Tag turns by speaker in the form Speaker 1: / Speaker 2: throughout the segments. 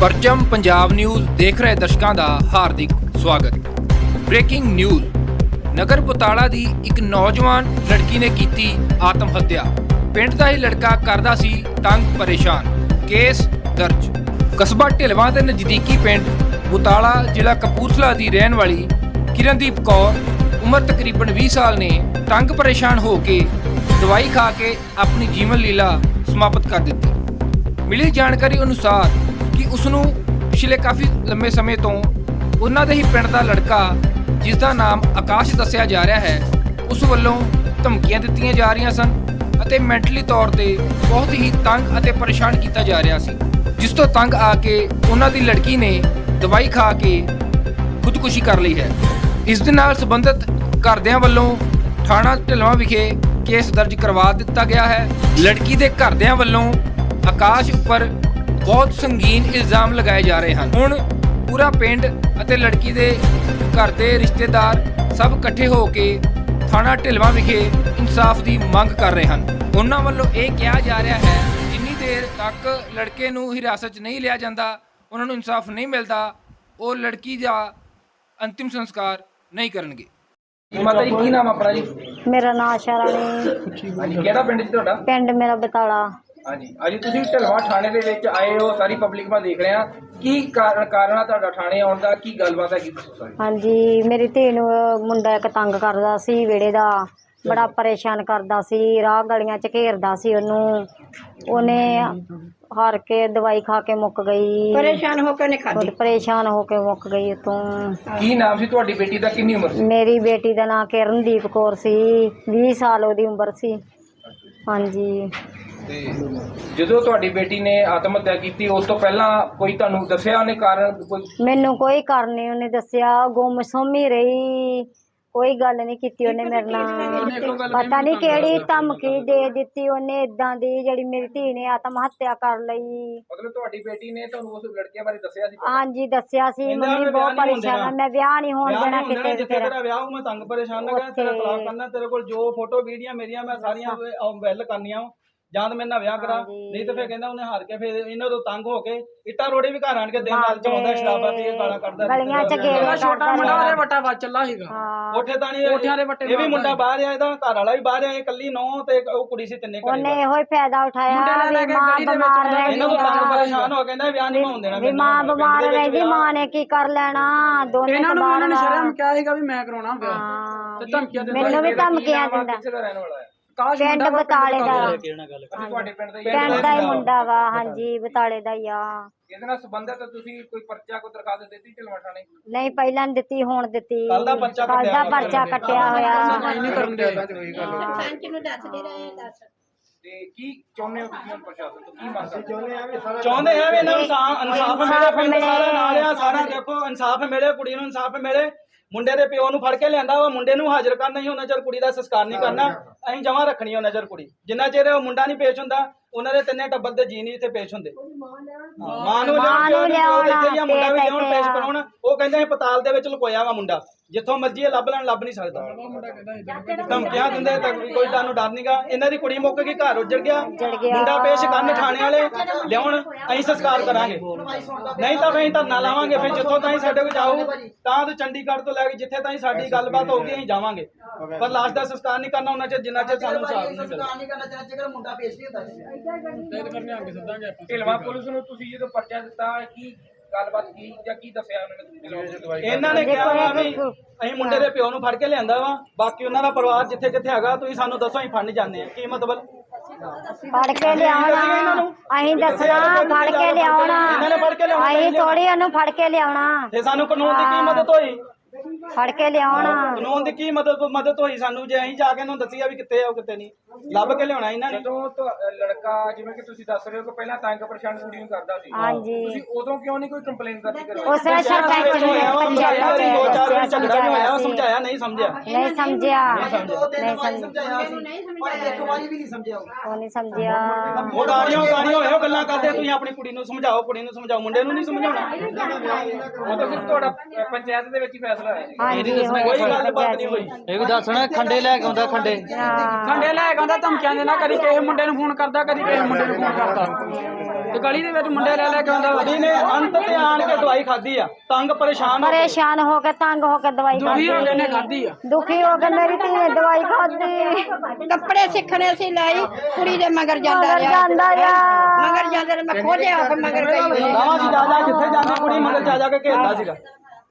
Speaker 1: ਪਰਚਮ Punjab news ਦੇਖ ਰਹੇ ਦਰਸ਼ਕਾਂ ਦਾ ਹਾਰਦਿਕ ਸਵਾਗਤ। ਬ੍ਰੇਕਿੰਗ ਨਿਊਜ਼ ਨਗਰ ਪੁਤਾਲਾ ਦੀ ਇੱਕ ਨੌਜਵਾਨ ਲੜਕੀ ਨੇ ਕੀਤੀ ਆਤਮ ਹੱਤਿਆ। ਪਿੰਡ ਦਾ ਹੀ ਲੜਕਾ ਕਰਦਾ ਸੀ ਤੰਗ ਪਰੇਸ਼ਾਨ, ਕੇਸ ਦਰਜ। ਕਸਬਾ ਢਿਲਵਾਂ ਦੇ ਨਜ਼ਦੀਕੀ ਪਿੰਡ ਪੁਤਾਲਾ ਜ਼ਿਲ੍ਹਾ ਕਪੂਰਥਲਾ ਦੀ ਰਹਿਣ ਵਾਲੀ ਕਿਰਨਦੀਪ ਕੌਰ, ਉਮਰ ਤਕਰੀਬਨ 20 ਸਾਲ ਨੇ ਤੰਗ ਪਰੇਸ਼ਾਨ ਹੋ ਕੇ ਦਵਾਈ ਖਾ ਕੇ ਆਪਣੀ ਜੀਵਨ ਲੀਲਾ ਸਮਾਪਤ ਕਰ ਦਿੱਤੀ। ਮਿਲੀ ਜਾਣਕਾਰੀ ਅਨੁਸਾਰ ਕਿ ਉਸ ਨੂੰ ਪਿਛਲੇ ਕਾਫੀ ਲੰਮੇ ਸਮੇਂ ਤੋਂ ਉਹਨਾਂ ਦੇ ਹੀ ਪਿੰਡ ਦਾ ਲੜਕਾ, ਜਿਸ ਦਾ ਨਾਮ ਆਕਾਸ਼ ਦੱਸਿਆ ਜਾ ਰਿਹਾ ਹੈ, ਉਸ ਵੱਲੋਂ ਧਮਕੀਆਂ ਦਿੱਤੀਆਂ ਜਾ ਰਹੀਆਂ ਸਨ ਅਤੇ ਮੈਂਟਲੀ ਤੌਰ ਤੇ ਬਹੁਤ ਹੀ ਤੰਗ ਅਤੇ ਪਰੇਸ਼ਾਨ ਕੀਤਾ ਜਾ ਰਿਹਾ ਸੀ, ਜਿਸ ਤੋਂ ਤੰਗ ਆ ਕੇ ਉਹਨਾਂ ਦੀ ਲੜਕੀ ਨੇ ਦਵਾਈ ਖਾ ਕੇ ਖੁਦਕੁਸ਼ੀ ਕਰ ਲਈ ਹੈ। ਇਸ ਦੇ ਨਾਲ ਸੰਬੰਧਿਤ ਘਰਦਿਆਂ ਵੱਲੋਂ ਥਾਣਾ ਢਿਲਵਾਂ ਵਿਖੇ ਕੇਸ ਦਰਜ ਕਰਵਾ ਦਿੱਤਾ ਗਿਆ ਹੈ। ਲੜਕੀ ਦੇ ਘਰਦਿਆਂ ਵੱਲੋਂ ਆਕਾਸ਼ ਉੱਪਰ ਬਹੁਤ ਸੰਗੀਨ ਇਲਜ਼ਾਮ ਲਗਾਏ ਜਾ ਰਹੇ ਹਨ। ਹੁਣ ਪੂਰਾ ਪਿੰਡ ਅਤੇ ਲੜਕੀ ਦੇ ਘਰ ਦੇ ਰਿਸ਼ਤੇਦਾਰ ਸਭ ਇਕੱਠੇ ਹੋ ਕੇ ਥਾਣਾ ਢਿਲਵਾਂ ਵਿਖੇ ਇਨਸਾਫ ਦੀ ਮੰਗ ਕਰ ਰਹੇ ਹਨ। ਉਹਨਾਂ ਵੱਲੋਂ ਇਹ ਕਿਹਾ ਜਾ ਰਿਹਾ ਹੈ ਜਿੰਨੀ ਦੇਰ ਤੱਕ ਲੜਕੇ ਨੂੰ ਹਿਰਾਸਤ 'ਚ ਨਹੀਂ ਲਿਆ ਜਾਂਦਾ ਉਹਨਾਂ ਨੂੰ ਇਨਸਾਫ ਨਹੀਂ ਮਿਲਦਾ ਉਹ ਲੜਕੀ ਦਾ ਅੰਤਿਮ ਸੰਸਕਾਰ ਨਹੀਂ ਕਰਨਗੇ। ਮਾਤਾ ਜੀ ਕੀ ਨਾਮ ਆਪਣਾ ਜੀ?
Speaker 2: ਮੇਰਾ ਨਾਂ ਆਸ਼ਾ ਰਾਣੀ।
Speaker 1: ਹਾਂਜੀ ਕਿਹੜਾ ਪਿੰਡ ਜੀ ਤੁਹਾਡਾ?
Speaker 2: ਪਿੰਡ ਮੇਰਾ ਬਤਾਲਾ
Speaker 1: ਹਾਂਜੀ। ਅੱਜ ਤੁਸੀਂ ਢਲਵਾ ਥਾਣੇ ਦੇ ਵਿੱਚ ਆਏ ਹੋ ਸਾਰੀ ਪਬਲਿਕ ਮੈਂ ਦੇਖ ਰਿਹਾ ਕੀ ਕਾਰਨ ਕਾਰਨ ਆ ਤੁਹਾਡਾ ਥਾਣੇ ਆਉਣ ਦਾ ਕੀ ਗੱਲਬਾਤ ਹੈ ਕੀ
Speaker 2: ਹਾਂਜੀ ਮੇਰੀ ਧੀ ਨੂੰ ਮੁੰਡਾ ਇੱਕ ਤੰਗ ਕਰਦਾ ਸੀ ਵਿੜੇ ਦਾ ਬੜਾ ਪਰੇਸ਼ਾਨ ਕਰਦਾ ਸੀ ਰਾਹ ਗਲੀਆਂ ਚ ਘੇਰਦਾ ਸੀ ਉਹਨੂੰ। ਉਹਨੇ ਹਾਰ ਕੇ ਦਵਾਈ ਖਾ ਕੇ ਮੁੱਕ ਗਈ।
Speaker 3: ਪਰੇਸ਼ਾਨ ਹੋ ਕੇ ਉਹਨੇ ਖਾਧੀ?
Speaker 2: ਪਰੇਸ਼ਾਨ ਹੋ ਕੇ ਮੁੱਕ ਗਈ ਉਤੋਂ।
Speaker 1: ਕੀ ਨਾਮ ਸੀ ਤੁਹਾਡੀ ਬੇਟੀ ਦਾ ਕਿੰਨੀ ਉਮਰ ਸੀ?
Speaker 2: ਮੇਰੀ ਬੇਟੀ ਦਾ ਨਾਂ ਕਿਰਨਦੀਪ ਕੌਰ ਸੀ 20 ਸਾਲ ਉਹਦੀ ਉਮਰ ਸੀ। ਹਾਂਜੀ।
Speaker 1: ਜਦੋਂ ਤੁਹਾਡੀ ਬੇਟੀ ਨੇ ਆਤਮ ਹੱਤਿਆ ਕੀਤੀ ਉਸ ਤੋਂ ਪਹਿਲਾਂ ਕੋਈ ਤੁਹਾਨੂੰ ਦੱਸਿਆ ਉਹਨੇ ਕਾਰਨ? ਕੋਈ
Speaker 2: ਮੈਨੂੰ ਕੋਈ ਕਾਰਨ ਨਹੀਂ ਉਹਨੇ ਦੱਸਿਆ। ਗੁੰਮ ਸੁੰਮੀ ਰਹੀ ਕੋਈ ਗੱਲ ਨਹੀਂ ਕੀਤੀ ਉਹਨੇ ਮੇਰੇ ਨਾਲ। ਪਤਾ ਨਹੀਂ ਕਿਹੜੀ ਧਮਕੀ ਦੇ ਦਿੱਤੀ ਉਹਨੇ ਇਦਾਂ ਦੀ ਜਿਹੜੀ ਮੇਰੀ ਧੀ ਨੇ ਆਤਮ ਹੱਤਿਆ ਕਰ ਲਈ।
Speaker 1: ਮਤਲਬ ਤੁਹਾਡੀ ਬੇਟੀ ਨੇ ਤੁਹਾਨੂੰ ਉਸ ਲੜਕੇ ਬਾਰੇ ਦੱਸਿਆ ਸੀ?
Speaker 2: ਹਾਂਜੀ ਦੱਸਿਆ ਸੀ। ਮੰਮੀ
Speaker 4: ਮੈਂ
Speaker 2: ਬਹੁਤ ਪਰੇਸ਼ਾਨ ਆ।
Speaker 4: ਹੋਣ
Speaker 2: ਮੈਂ ਵਿਆਹ ਨਹੀਂ ਹੋਣ ਦੇਣਾ ਕਿਤੇ ਵੀ
Speaker 4: ਜਿੱਥੇ
Speaker 2: ਤੇਰਾ
Speaker 4: ਵਿਆਹ ਹੋ ਮੈਂ ਤੰਗ ਪਰੇਸ਼ਾਨ ਨਾ ਕਰਾਂ ਤੇਰਾ
Speaker 2: ਉੱਥੇ।
Speaker 4: ਤਲਾਕ ਕਰਨਾ ਤੇਰੇ ਕੋਲ ਜੋ ਫੋਟੋ ਵੀਡੀਓ ਮੇਰੀਆਂ ਮੈਂ ਸਾਰੀਆਂ ਵੈਲ ਕਰਨੀਆਂ ਵਾਂ। ਜਾਂ ਤਾਂ ਮੇਰੇ ਨਾਲ ਵਿਆਹ ਕਰਾ
Speaker 2: ਹਾਂਜੀ।
Speaker 4: ਨਹੀਂ ਤਾਂ ਫਿਰ ਕਹਿੰਦਾ ਉਹਨੇ ਹਾਰ ਕੇ ਫਿਰ ਇਹਨਾਂ ਤੋਂ ਤੰਗ ਹੋ ਕੇ ਇੱਟਾਂ ਰੋੜੇ ਵੀ ਘਰ ਆਣ ਕੇ ਦਿਨ ਨਾਲ ਚਲਾਉਂਦਾ ਸ਼ਰਾਬਾਂ ਪੀ ਕੇ ਗਾਲਾਂ ਕੱਢਦਾ
Speaker 2: ਗਲੀਆਂ ਚ ਗੇੜੇ
Speaker 3: ਛੋਟਾ ਮੁੰਡਾ ਉਹਦੇ ਵੱਟਾ ਵੱਜ ਚੱਲਾ ਸੀਗਾ।
Speaker 2: ਹਾਂ।
Speaker 4: ਕੋਠੇ ਤਾਂ ਨਹੀਂ
Speaker 3: ਕੋਠਿਆਂ ਦੇ ਵੱਟੇ
Speaker 4: ਇਹ ਵੀ
Speaker 3: ਮਾਰਦਾ
Speaker 4: ਮੁੰਡਾ ਬਾਹਰ ਆ ਇਹਦਾ ਘਰ ਵਾਲਾ ਵੀ ਬਾਹਰ ਆ ਇਹ ਕੱਲੀ ਨੌ ਤੇ ਉਹ ਕੁੜੀ ਸੀ ਤਿੰਨੇ
Speaker 2: ਉਹਨੇ
Speaker 4: ਘਰੇ
Speaker 2: ਇਹੋ ਹੀ ਫਾਇਦਾ ਉਠਾਇਆ
Speaker 3: ਮੁੰਡੇ ਲੈ ਲੈ
Speaker 2: ਵੀ
Speaker 3: ਕੇ
Speaker 2: ਮਾਂ
Speaker 3: ਗਲੀ ਦੇ ਵਿੱਚ
Speaker 2: ਬਿਮਾਰ
Speaker 3: ਆਉਂਦਾ,
Speaker 4: ਇਹਨਾਂ ਤੋਂ
Speaker 2: ਆ।
Speaker 4: ਪਰੇਸ਼ਾਨ ਹੋ ਕਹਿੰਦਾ ਵਿਆਹ ਨਹੀਂ ਹੋਣ ਦੇਣਾ
Speaker 2: ਵੀ
Speaker 4: ਮੇਰੇ
Speaker 2: ਮਾਂ
Speaker 4: ਨਾਲ।
Speaker 2: ਬਿਮਾਰ
Speaker 4: ਪਿੰਡ ਦੇ ਵਿੱਚ
Speaker 2: ਰਹਿੰਦੀ
Speaker 4: ਵਿਆਹ-
Speaker 2: ਮਾਂ ਨੇ ਕੀ ਕਰ ਲੈਣਾ? ਦੋਨੇ
Speaker 3: ਇਹਨਾਂ ਨੂੰ
Speaker 2: ਬਾਹਰ
Speaker 3: ਉਹਨਾਂ ਨੇ। ਸ਼ਰਮ ਕਿਹਾ ਸੀਗਾ ਵੀ ਮੈਂ ਕਰਾਉਣਾ ਵਿਆਹ।
Speaker 2: ਹਾਂ।
Speaker 3: ਤੇ ਧਮਕੀਆਂ ਦਿੰਦਾ
Speaker 2: ਮੈਨੂੰ ਵੀ ਧਮਕੀਆਂ ਦਿੰਦਾ।
Speaker 1: ਕਿੱਥੇ ਦਾ ਰਹਿਣ ਵਾਲਾ ਹੈ।
Speaker 3: ਕਾਸ਼
Speaker 2: ਪਿੰਡ
Speaker 3: ਮੁੰਡਾ ਵਾ,
Speaker 2: ਬਤਾਲੇ ਦਾ।
Speaker 1: ਅਸੀਂ ਤੁਹਾਡੇ ਪਿੰਡ ਦਾ ਹੀ
Speaker 2: ਪਿੰਡ
Speaker 1: ਹੈ।
Speaker 2: ਦਾ ਹੀ ਮੁੰਡਾ ਵਾ ਹਾਂਜੀ ਬਤਾਲੇ ਦਾ ਹੀ ਆ।
Speaker 1: ਇਹਦੇ ਨਾਲ ਸੰਬੰਧਿਤ ਤੁਸੀਂ ਕੋਈ ਪਰਚਾ ਕੋਈ ਦਰਖਾਸਤ ਦਿੱਤੀ ਢਿਲਵਾ ਥਾਣੇ?
Speaker 2: ਨਹੀਂ ਪਹਿਲਾਂ ਨੀ ਦਿੱਤੀ ਹੁਣ ਦਿੱਤੀ।
Speaker 4: ਕੱਲ੍ਹ ਦਾ ਪਰਚਾ ਕੱਟਿਆ
Speaker 2: ਪਰਚਾ ਕੱਟਿਆ ਹੋਇਆ।
Speaker 3: ਨਹੀਂ ਕਰਨ ਦੇ हाँ।
Speaker 1: ਤੇ ਕੀ ਚਾਹੁੰਦੇ ਹੋ ਤੁਸੀਂ ਹੁਣ ਪ੍ਰਸ਼ਾਸਨ ਤੋਂ? ਕੀ ਮੰਗ ਕਰਦੇ ਹੋ?
Speaker 4: ਚਾਹੁੰਦੇ ਆ ਵੀ ਇਹਨਾਂ ਨੂੰ ਇਨਸਾਫ ਇਨਸਾਫ ਮਿਲੇ
Speaker 2: ਇਨਸਾਫ਼
Speaker 4: ਪਿੰਡ
Speaker 2: ਮਿਲੇ।
Speaker 4: ਸਾਰਾ ਨਾਲ ਆ ਸਾਰਾ ਦੇਖੋ ਇਨਸਾਫ ਮਿਲੇ ਕੁੜੀ ਨੂੰ ਇਨਸਾਫ ਮਿਲੇ। ਮੁੰਡੇ ਦੇ ਪਿਓ ਨੂੰ ਫੜ ਕੇ ਲਿਆਂਦਾ ਵਾ ਮੁੰਡੇ ਨੂੰ ਹਾਜ਼ਰ ਕਰਨਾ ਹੀ ਉਹਨਾਂ ਚਿਰ ਕੁੜੀ ਦਾ ਸੰਸਕਾਰ ਨਹੀਂ ਕਰਨਾ। ਅਸੀਂ ਜਮਾ ਰੱਖਣੀ ਉਹਨਾਂ ਚਿਰ ਕੁੜੀ। ਜਿੰਨਾ ਚਿਰ ਉਹ ਮੁੰਡਾ ਨਹੀਂ ਪੇਸ਼ ਹੁੰਦਾ ਉਹਨਾਂ ਦੇ ਤਿੰਨੇ ਟੱਬਰ ਦੇ ਜੀ ਨਹੀਂ ਇੱਥੇ ਪੇਸ਼ ਹੁੰਦੇ। ਮਾਂ ਨੂੰ
Speaker 2: ਮਾਂ ਨੂੰ
Speaker 4: ਲਿਆਉਣ ਪਿਓ ਦੇ ਇੱਥੇ ਹੀ ਆ, ਮੁੰਡਾ ਵੀ
Speaker 2: ਲਿਆਉਣਾ,
Speaker 4: ਪੇਸ਼। ਕਰਾਉਣ। ਉਹ ਕਹਿੰਦੇ ਅਸੀਂ ਪਤਾਲ ਦੇ ਵਿੱਚ ਲੁਕੋਇਆ ਵਾ ਮੁੰਡਾ। ਜਿੱਥੋਂ ਮਰਜ਼ੀ ਇਹ ਲੱਭ ਲੈਣ ਲੱਭ ਨਹੀਂ ਸਕਦਾ। ਧਮਕੀਆਂ ਦਿੰਦੇ ਤਾਂ ਕੋਈ ਤੁਹਾਨੂੰ ਡਰ ਨਹੀਂਗਾ ਇਹਨਾਂ ਦੀ ਕੁੜੀ ਮੁੱਕ ਗਈ ਘਰ ਉੱਜੜ ਗਿਆ।
Speaker 2: ਗਿਆ।
Speaker 4: ਮੁੰਡਾ ਪੇਸ਼ ਕਰਨ ਥਾਣੇ ਵਾਲੇ। ਲਿਆਉਣ ਅਸੀਂ ਸੰਸਕਾਰ ਕਰਾਂਗੇ। ਨਹੀਂ ਤਾਂ ਅਸੀਂ ਧਰਨਾ ਲਾਵਾਂਗੇ। ਫਿਰ ਜਿੱਥੋਂ ਤਾਈਂ ਸਾਡੇ ਕੋਲ ਜਾਊ ਤਾਂ ਤੇ ਚੰਡੀਗੜ੍ਹ ਤੋਂ ਲੈ ਕੇ ਜਿੱਥੇ ਤਾਈਂ ਸਾਡੀ ਗੱਲਬਾਤ ਹੋਊਗੀ ਅਸੀਂ ਜਾਵਾਂਗੇ। ਪਰ ਲਾਸ਼ ਦਾ ਸੰਸਕਾਰ ਨਹੀਂ ਕਰਨਾ ਉਹਨਾਂ ਚਿਰ ਜਿੰਨਾ ਚਿਰ ਸਾਨੂੰ ਇਨਸਾਫ ਨਹੀਂ ਮਿਲਦਾ
Speaker 5: ਨਹੀਂ ਕਰਨਾ ਚਾਹੀਦਾ ਜੇਕਰ ਮੁੰਡਾ ਪੇਸ਼ ਨਹੀਂ ਹੁੰਦਾ।
Speaker 1: ਢਿਲਵਾ ਪੁਲਿਸ ਨੂੰ ਤੁਸੀਂ ਜਦੋਂ ਪਰਚਾ ਦਿੱਤਾ ਕੀ ਗੱਲਬਾਤ ਕੀ ਜਾਂ ਕੀ ਦੱਸਿਆ ਉਹਨਾਂ ਨੇ ਢਿਲਵਾਂ
Speaker 4: ਇਹਨਾਂ ਨੇ ਕਿਹਾ ਵਾ ਵੀ ਅਸੀਂ ਮੁੰਡੇ ਦੇ ਪਿਓ ਨੂੰ ਫੜ ਕੇ ਲਿਆਂਦਾ ਵਾ ਬਾਕੀ ਉਹਨਾਂ ਦਾ ਪਰਿਵਾਰ ਜਿੱਥੇ ਜਿੱਥੇ ਹੈਗਾ ਤੁਸੀਂ ਸਾਨੂੰ ਦੱਸੋ ਅਸੀਂ ਫੜਨ ਜਾਂਦੇ ਆ ਕੀ ਮਤਲਬ?
Speaker 2: ਫੜ ਕੇ ਲਿਆਉਣਾ। ਅਸੀਂ ਦੱਸਣਾ ਫੜ ਕੇ ਲਿਆਉਣਾ।
Speaker 4: ਇਹਨਾਂ ਨੇ ਫੜ ਕੇ ਲਿਆਉਣਾ
Speaker 2: ਅਸੀਂ ਥੋੜੀ ਉਹਨੂੰ ਫੜ ਕੇ ਲਿਆਉਣਾ।
Speaker 4: ਤੇ ਸਾਨੂੰ ਕਾਨੂੰਨ ਦੀ ਕੀ ਮਦਦ ਹੋਈ?
Speaker 2: ਫੜ ਕੇ ਲਿਆਉਣਾ।
Speaker 4: ਕਾਨੂੰਨ ਦੀ ਕੀ ਮਦਦ ਮਦਦ ਹੋਈ ਸਾਨੂੰ? ਜੇ ਅਸੀਂ ਜਾ ਕੇ ਉਹਨੂੰ ਦੱਸੀਆ ਵੀ ਕਿੱਥੇ ਆ ਉਹ ਕਿੱਥੇ ਨਹੀਂ। ਲੱਭ ਕੇ ਲਿਆਉਣਾ ਇਹਨਾਂ ਨੇ।
Speaker 1: ਜਦੋਂ ਤੁਹਾ- ਲੜਕਾ ਜਿਵੇਂ ਕਿ ਤੁਸੀਂ ਦੱਸ ਰਹੇ ਹੋ ਕਿ ਪਹਿਲਾਂ ਤੰਗ ਪਰੇਸ਼ਾਨ ਕੁੜੀ ਨੂੰ ਕਰਦਾ ਸੀ।
Speaker 2: ਹਾਂਜੀ।
Speaker 1: ਤੁਸੀਂ ਉਦੋਂ ਕਿਉਂ ਨਹੀਂ ਕੋਈ ਕੰਪਲੇਂਟ ਦਰਜ ਕਰਵਾਈ?
Speaker 2: ਉਸ ਵੇਲੇ ਸਰਪੰਚ ਨੇ ਪੰਚਾਇਤ
Speaker 4: ਦੋ
Speaker 2: ਚ
Speaker 4: ਝਗੜਾ ਹੋਇਆ
Speaker 2: ਸਮਝਾਇਆ
Speaker 4: ਉਹ ਸਮਝਾਇਆ ਨਹੀਂ ਸਮਝਿਆ।
Speaker 2: ਨਹੀਂ ਸਮਝਿਆ। ਨਹੀਂ ਸਮਝਿਆ।
Speaker 5: ਇੱਕ ਵਾਰੀ ਵੀ ਨਹੀਂ ਸਮਝਿਆ ਉਹ।
Speaker 2: ਨਹੀਂ ਸਮਝਿਆ।
Speaker 4: ਉਹ ਗਾੜੀਆਂ ਗਾੜੀਆਂ ਹੋਇਓ ਗੱਲਾਂ ਕਰਦੇ ਤੁਸੀਂ ਆਪਣੀ ਕੁੜੀ ਨੂੰ ਸਮਝਾਓ ਕੁੜੀ ਨੂੰ ਸਮਝਾਓ ਮੁੰਡੇ ਨੂੰ ਨਹੀਂ ਸਮਝਾਉਣਾ।
Speaker 1: ਉਹ ਤਾਂ ਸਿਰਫ ਤੁਹਾਡਾ ਅ, ਪੰਚਾਇਤ ਦੇ ਵਿੱਚ ਹੀ ਫੈਸਲਾ ਹੋਇਆ। ਸੀ
Speaker 2: ਹਾਂਜੀ ਹੋਇਆ
Speaker 4: ਕੋਈ
Speaker 2: ਸੀ
Speaker 4: ਗੱਲਬਾਤ ਨਹੀਂ ਹੋਈ।
Speaker 6: ਇਹ ਵੀ ਦੱਸਣਾ ਖੰਡੇ ਲੈ ਕੇ ਆਉਂਦਾ ਖੰਡੇ।
Speaker 3: ਖੰਡੇ ਲੈ ਕੇ ਆਉਂਦਾ ਧਮਕੀਆਂ ਦੇ ਨਾਲ ਕਦੀ ਕਿਸੇ ਮੁੰਡੇ ਨੂੰ ਫੋਨ ਕਰਦਾ ਕਦੀ ਕਿਸੇ ਮੁੰਡੇ ਨੂੰ ਫੋਨ ਕਰਦਾ। ਤੇ ਗਲੀ ਦੇ ਵਿੱਚ ਮੁੰਡੇ ਲੈ ਲੈ ਕੇ ਆਉਂਦਾ
Speaker 4: ਕੁੜੀ ਨੇ ਅੰਤ ਤੇ ਆਣ ਕੇ ਦਵਾਈ ਖਾਧੀ ਆ। ਤੰਗ ਪਰੇਸ਼ਾਨ ਹੋ ਕੇ।
Speaker 2: ਪਰੇਸ਼ਾਨ ਹੋ ਕੇ ਤੰਗ ਹੋ ਕੇ ਦਵਾਈ
Speaker 3: ਦੁਖੀ ਹੋ ਕੇ ਨੇ ਖਾਧੀ ਆ।
Speaker 2: ਦੁਖੀ ਹੋ ਕੇ ਮੇਰੀ ਧੀ ਨੇ ਦਵਾਈ ਖਾਧੀ।
Speaker 7: ਕੱਪੜੇ ਸਿੱਖਣੇ ਸੀ ਲਈ ਕੁੜੀ ਦੇ ਮਗਰ ਜਾਂਦਾ
Speaker 2: ਮਗਰ
Speaker 7: ਰਿਹਾ।
Speaker 2: ਜਾਂਦਾ ਰਿਹਾ।
Speaker 7: ਮਗਰ ਜਾਂਦਾ ਰਿਹਾ ਮੈਂ ਖੁਦ ਆ ਕੇ ਮਗਰ ਗਈ ਹੋਈ।
Speaker 4: ਲਾਵਾਂ ਦੀ ਜਾ ਜਾ ਜਿੱਥੇ ਜਾਂਦੀ ਕੁੜੀ ਮਗਰ ਜਾ ਜਾ ਕੇ ਘੇਰਦਾ ਸੀਗਾ।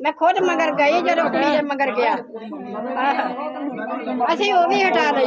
Speaker 7: ਮੈਂ ਖੁਦ ਮਗਰ ਗਈ ਜਦੋਂ ਕੁੜੀ ਦੇ ਮਗਰ ਗਿਆ। ਆਹ। ਅਸੀਂ ਉਹ ਵੀ ਹਟਾ ਲਈ।